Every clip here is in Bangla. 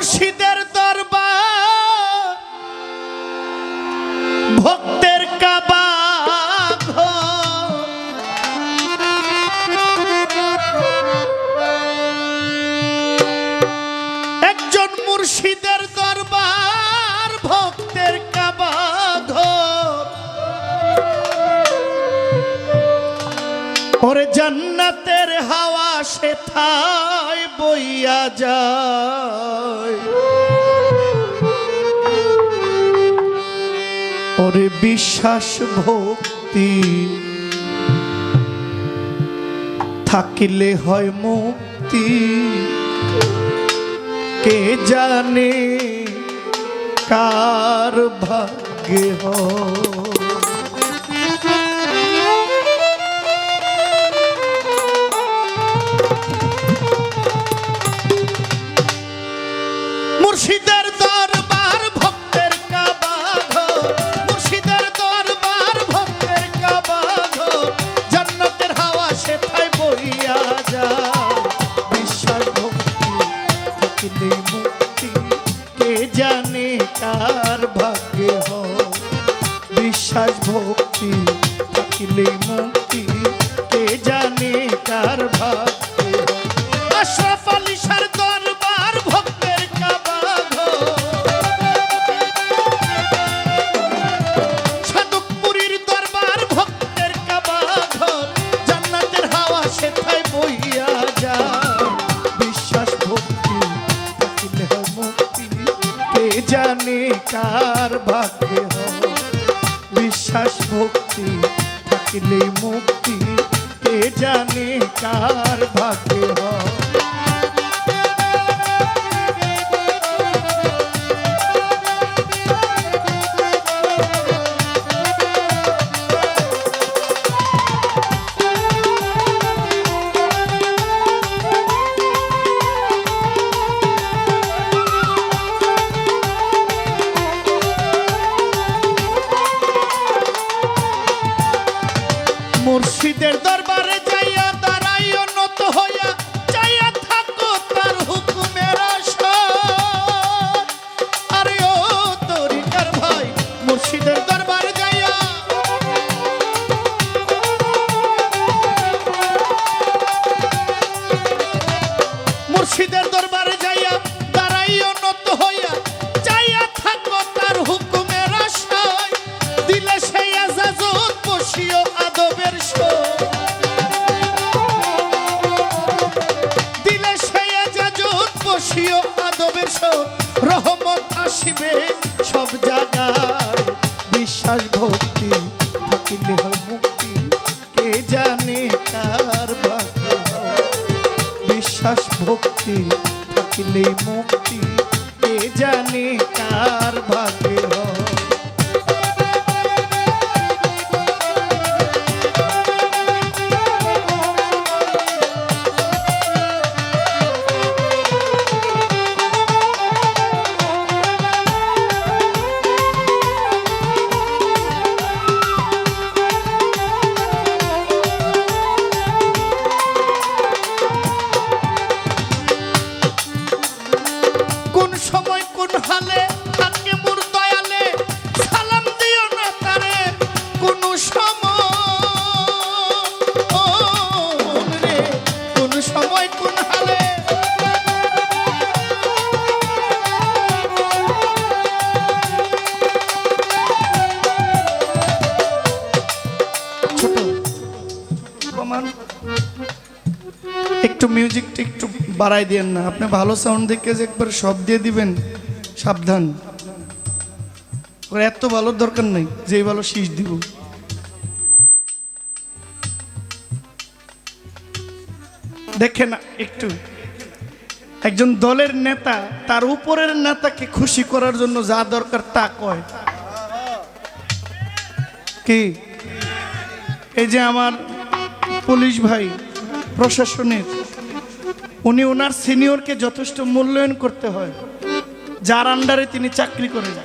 মুর্শিদের দরবার ভক্তের একজন মুর্শিদের দরবার ভক্তের কাবা ওরে জান্নাতের হাওয়া সে থাই বইয়া যায়। ওরে বিশ্বাস ভক্তি, থাকিলে হয় মুক্তি। কে জানে কার ভাগ্যে হয়? বিশ্বাস ভক্তি থাকলে মুক্তি। কে জানে কার ভাগ্যে হয়? একটু মিউজিকটা একটু বাড়াই দিয়েন না। আপনি ভালো সাউন্ড দেখে যে একবার সব দিয়ে দিবেন, সাবধান। ওর এত ভালোর দরকার নেই, যেই ভালো শীষ দিব। দেখে না একটু, একজন দলের নেতা তার উপরের নেতাকে খুশি করার জন্য যা দরকার তা কয়। কি? এই যে আমার পুলিশ ভাই প্রশাসনের উনি ওনার সিনিয়রকে যথেষ্ট মূল্যায়ন করতে হয়। যার আন্ডারে তিনি চাকরি করেন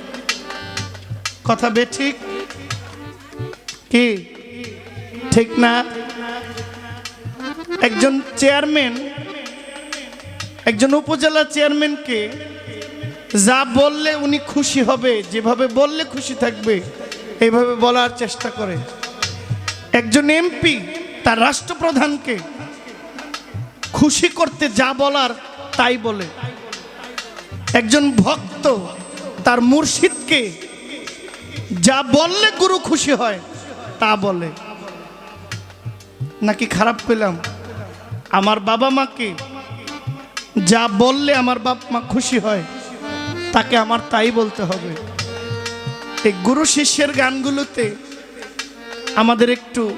কথা বে ঠিক? কি? ঠিক না? একজন চেয়ারম্যান, একজন উপজেলা চেয়ারম্যানকে যা বললে উনি খুশি হবে, যেভাবে বললে খুশি থাকবে, এইভাবে বলার চেষ্টা করে। একজন এমপি, তার রাষ্ট্রপ্রধানকে খুশি করতে যা বলার, তাই বলে। একজন ভক্ত তার মুর্শিদকে যা বললে গুরু খুশি হয়, তা বলে। নাকি খারাপ পেলাম? আমার বাবা মাকে যা বললে আমার বাপ মা খুশি হয়, তাকে আমার তাই বলতে হবে। এই গুরু শিষ্যের গানগুলোতে আমাদের একটু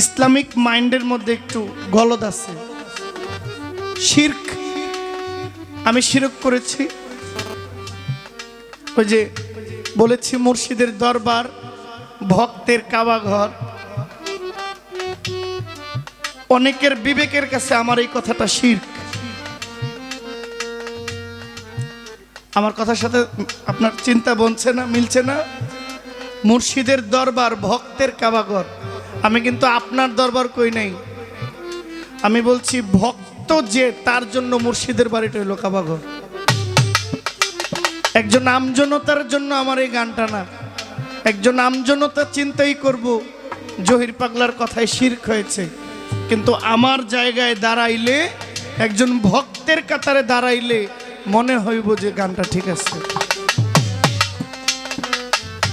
ইসলামিক মাইন্ডের মধ্যে একটু গলদ আছে। শির্ক, আমি শিরক করেছি। ওই যে বলেছি মুর্শিদের দরবার, ভক্তের কাবাঘর অনেকের বিবেকের কাছে আমার এই কথাটা শির্ক। আমার কথার সাথে আপনার চিন্তা বনছে না, মিলছে না? মুর্শিদের দরবার, ভক্তের কাবাঘর আমি কিন্তু আপনার দরবার কই নাই। আমি বলছি, ভক্ত যে, তার জন্য মুর্শিদের বাড়িটা হইল কাবাঘর। একজন আমজনতার জন্য আমার এই গানটা না। একজন আমজনতা চিন্তাই করব, জহির পাগলার কথায় শির্ক হয়েছে। কিন্তু আমার জায়গায় দাঁড়াইলে, একজন ভক্তের কাতারে দাঁড়াইলে মনে হইব যে গানটা ঠিক আছে।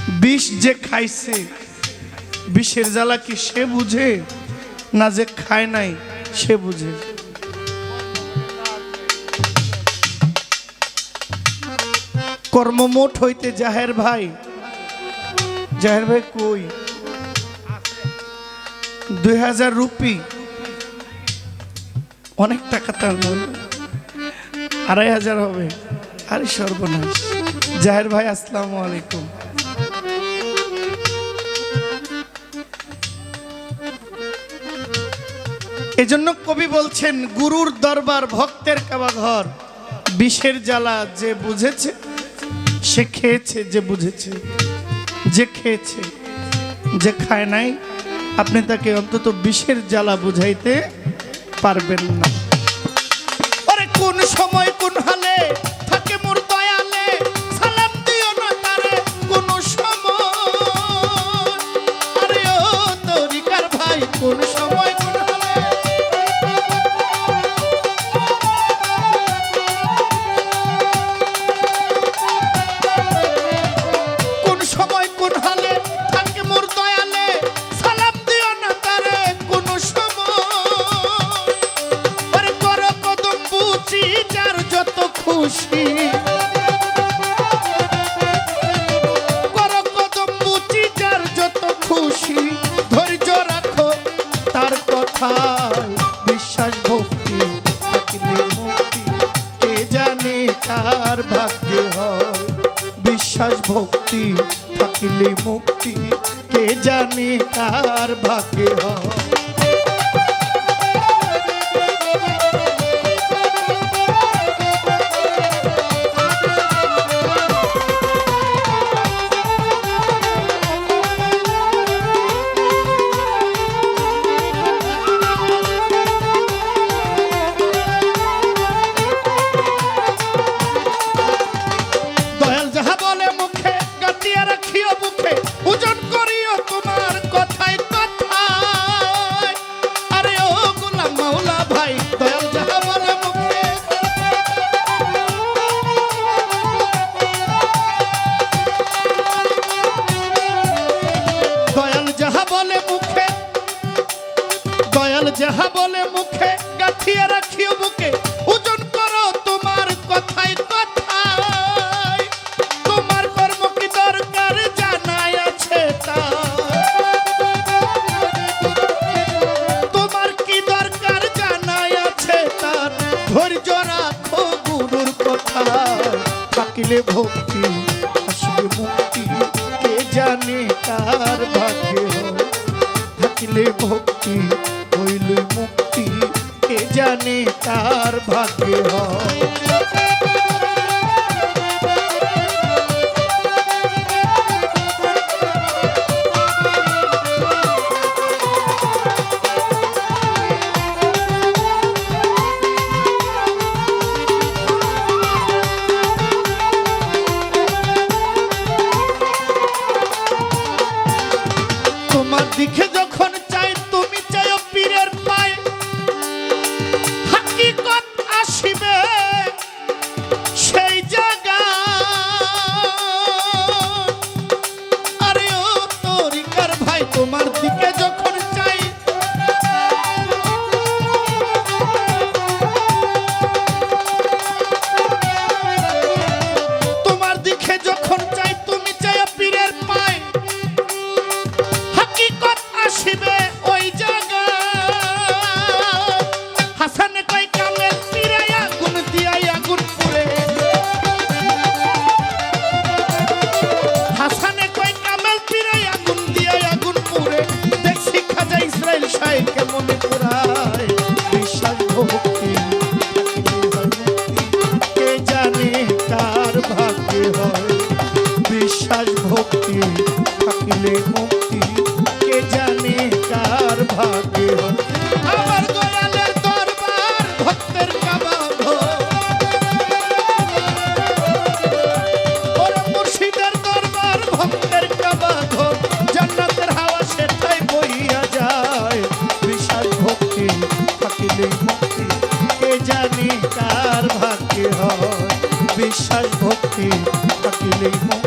বিষ যে খাইছে বিষের জ্বালা কি সে বুঝে? না যে খায় নাই, সে বুঝে। কর্মমোট হইতে জাহের ভাই। জাহের ভাই কই? দুই হাজার রুপি। অনেক টাকা তার আড়াই হাজার হবে। আরে সর্বনাশ। জাহের ভাই, আসসালামু আলাইকুম। এজন্য কবি বলছেন, গুরুর দরবার ভক্তের কাবা ঘর। বিষের জ্বালা যে বুঝেছে, সে খেয়েছে যে বুঝেছে, যে খেয়েছে, যে খায় নাই। আপনি তাকে অন্তত বিষের জ্বালা বুঝাইতে পারবেন না। আরে কোন সময় কথায় বিশ্বাস ভক্তি থাকলে মুক্তি। কে জানে কার ভাগ্য হয়? বিশ্বাস ভক্তি ভক্তি, আসবে মুক্তি, কে জানে তার ভাগ্যে থাকিলে ভক্তি, হইল মুক্তি, কে জানে তার ভাগ্যে হয় থাকিলে মুক্তি, কে জানে কার ভাগে আমার গোয়ালের দরবার, ভক্তের কাবা মুর্শিদের দরবার, ভক্তের জান্নাতের হাওয়া সেটাই বইয়া যায়। বিশাল ভক্তি থাকিলে মুক্তি, কে জানে কার ভাগ্যে হয়। বিশ্বাস ভক্তি থাকিলেই মুক্তি